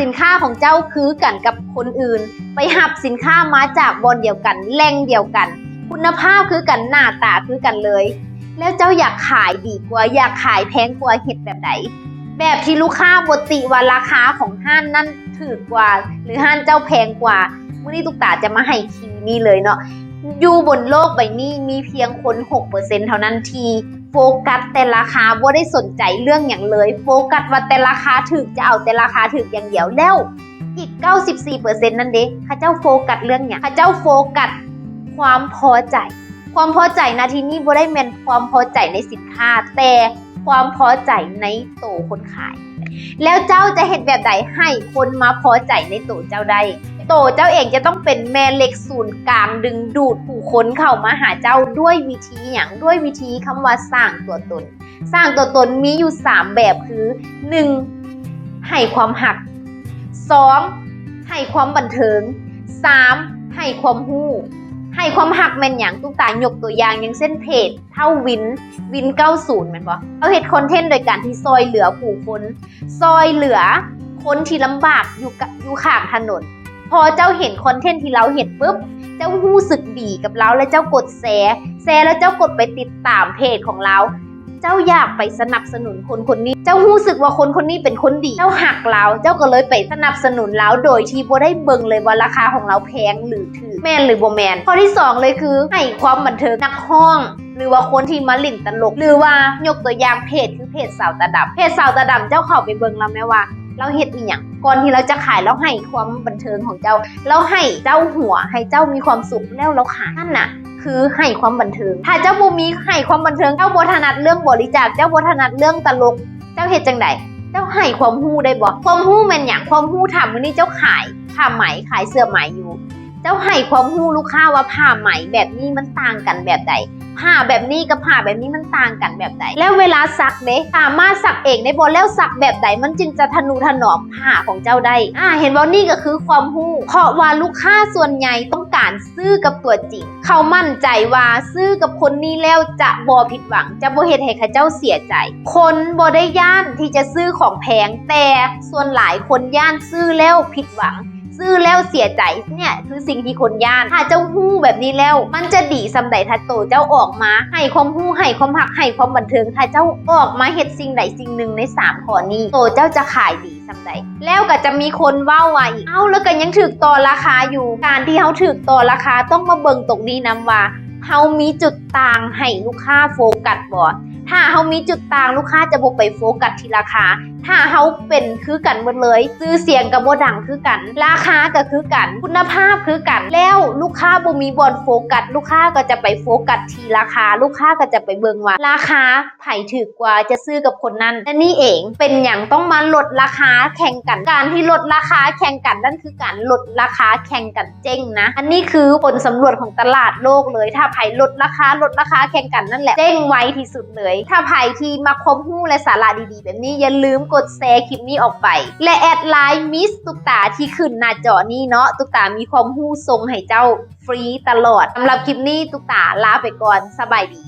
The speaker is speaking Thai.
สินค้าของเจ้าคือกันกับคนอื่น ไปหับสินค้ามาจากบอนเดียวกันแหล่งเดียวกัน คุณภาพคือกันหน้าตาคือกันเลย แล้วเจ้าอยากขายดีกว่าอยากขายแพงกว่าเห็ดแบบไหนแบบที่ลูกค้าบติว่าราคาของห้านนั่นถือกว่า หรือห้านเจ้าแพงกว่าเมื่อนี้ตุกตาจะมาให้คีนี่เลยเนาะอยู่บนโลกใบนี้มีเพียงคน6%เท่านั้นที่ โฟกัสแต่ราคาบ่ได้สนใจเรื่องอย่างเลย โฟกัสว่าแต่ราคาถึกจะเอาแต่ราคาถึกอย่างเดียวแล้วอีก 94%นั่นเด้ข้าเจ้าโฟกัสเรื่องอย่างข้าเจ้าโฟกัสความพอใจ ความพอใจนาทีนี้บ่ได้แม่นความพอใจในสินค้า แต่ความพอใจในโตคนขาย แล้วเจ้าจะเห็นแบบใดให้คนมาพอใจในโตเจ้าได้ โตเจ้าเองจะต้องเป็นแม่เหล็กศูนย์กลางดึงดูดผู้คนเข้ามาหาเจ้าด้วยวิธีอย่างด้วยวิธีคำว่าสร้างตัวตน สร้างตัวตนมีอยู่ 3 แบบคือ 1. ให้ความหัก 2. ให้ความบันเทิง 3. ให้ความหู้ให้ความหักแม่นอย่างตุ๊กตายกตัวอย่างอย่างเส้นเพจเท่าวินวิน 90ม่นบ่เอาเฮ็ดคอนเทนต์โดยการที่ซอยเหลือผู้คน ซอยเหลือคนที่ลำบากอยู่กับอยู่ข้างถนน อเจ้าเห็นคอนเทนต์ที่เราเห็นปุ๊บ เจ้ารู้สึกดีกับเราแล้วเจ้ากดแชร์แชร์แล้วเจ้ากดไปติดตามเพจของเรา เจ้าอยากไปสนับสนุนคนคนนี้ เจ้ารู้สึกว่าคนคนนี้เป็นคนดี เจ้าหักเรา เจ้าก็เลยไปสนับสนุนเราโดยที่บ่ได้เบิ่งเลยว่าราคาของเราแพงหรือถือแมนหรือบ่แมน ข้อที่สองเลยคือให้ความบันเทิงนักห้องหรือว่าคนที่มาหลิ่นตลก หรือว่ายกตัวอย่างเพจคือเพจสาวตาดำเพจสาวตาดำเจ้าเข้าไปเบิ่งแล้วแม่ว่า เราเฮ็ดอีหยังก่อนที่เราจะขายเราให้ความบันเทิงของเจ้า เราให้เจ้าหัวให้เจ้ามีความสุขแล้วเราขายนั่นน่ะ คือให้ความบันเทิง ถ้าเจ้าบูมีให้ความบันเทิงเจ้าบถนัดเรื่องบริจาคเจ้าบถนัดเรื่องตลก เจ้าเฮ็ดจังไดเจ้าให้ความหู้ได้บ่ความหู้มันหยังความหู้ถามมื้อนี้เจ้าขายผ้าไหมขายเสื้อไหมอยู่ เจ้าให้ความหู้ลูกค้าว่าผ้าไหมแบบนี้มันต่างกันแบบใดผ้าแบบนี้กับผ้าแบบนี้มันต่างกันแบบใดแล้วเวลาสักเด้สามารถสักเองได้บ่แล้วสักแบบใดมันจึงจะทนุถนอมผ้าของเจ้าได้อ่าเห็นบ่านี่ก็คือความหู้เพราะว่าลูกค้าส่วนใหญ่ต้องการซื้อกับตัวจริง เขามั่นใจว่าซื้อกับคนนี้แล้วจะบ่ผิดหวัง จะบ่เฮ็ดให้เขาเจ้าเสียใจ คนบ่ได้ย่านที่จะซื้อของแพงแต่ส่วนหลายคนย่านซื้อแล้วผิดหวัง ซื้อแล้วเสียใจเนี่ยคือสิ่งที่คนย่านถ้าเจ้าหู้แบบนี้แล้ว มันจะดีสำใดถ้าโตเจ้าออกมา ให้ความหู้ให้ความหักให้ความบันเทิงถ้าเจ้าออกมาเฮ็ดสิ่งใดสิ่งหนึ่งในสามข้อนี้โตเจ้าจะขายดีสำใดแล้วก็จะมีคนเว้าว่าอีกเอ้าแล้วก็ยังถึกต่อราคาอยู่การที่เขาถึกต่อราคาต้องมาเบิ่งตรงนี้นํว่า เฮามีจุดต่างให้ลูกค้าโฟกัสบ่ถ้าเฮามีจุดต่างลูกค้าจะบ่ไปโฟกัสที่ราคา ถ้าเฮาเป็นคือกันหมดเลย ซื้อเสียงกับบ่ดังคือกัน ราคาก็คือกัน คุณภาพคือกัน แล้วลูกค้าบ่มีบอลโฟกัส ลูกค้าก็จะไปโฟกัสที่ราคา ลูกค้าก็จะไปเบิ่งว่า ราคาไผถือกว่าจะซื้อกับคนนั้นและนี่เองเป็นอย่างต้องมาลดราคาแข่งกัน การที่ลดราคาแข่งกันนั่นคือการลดราคาแข่งกันเจ๊งนะ อันนี้คือผลสำรวจของตลาดโลกเลยถ้าไผลดราคาลดราคาแข่งกันนั่นแหละเจ๊งไวที่สุดเลย ถ้าไผที่มาคมหู้และสาระดีๆ แบบนี้อย่าลืมกดแชร์คลิปนี้ออกไป และแอดไลน์มิสตุกตาที่ขึ้นหน้าจอนี้เนาะตุกตามีความหู้ทรงให้เจ้าฟรีตลอดสำหรับคลิปนี้ตุกตาลาไปก่อนสบายดี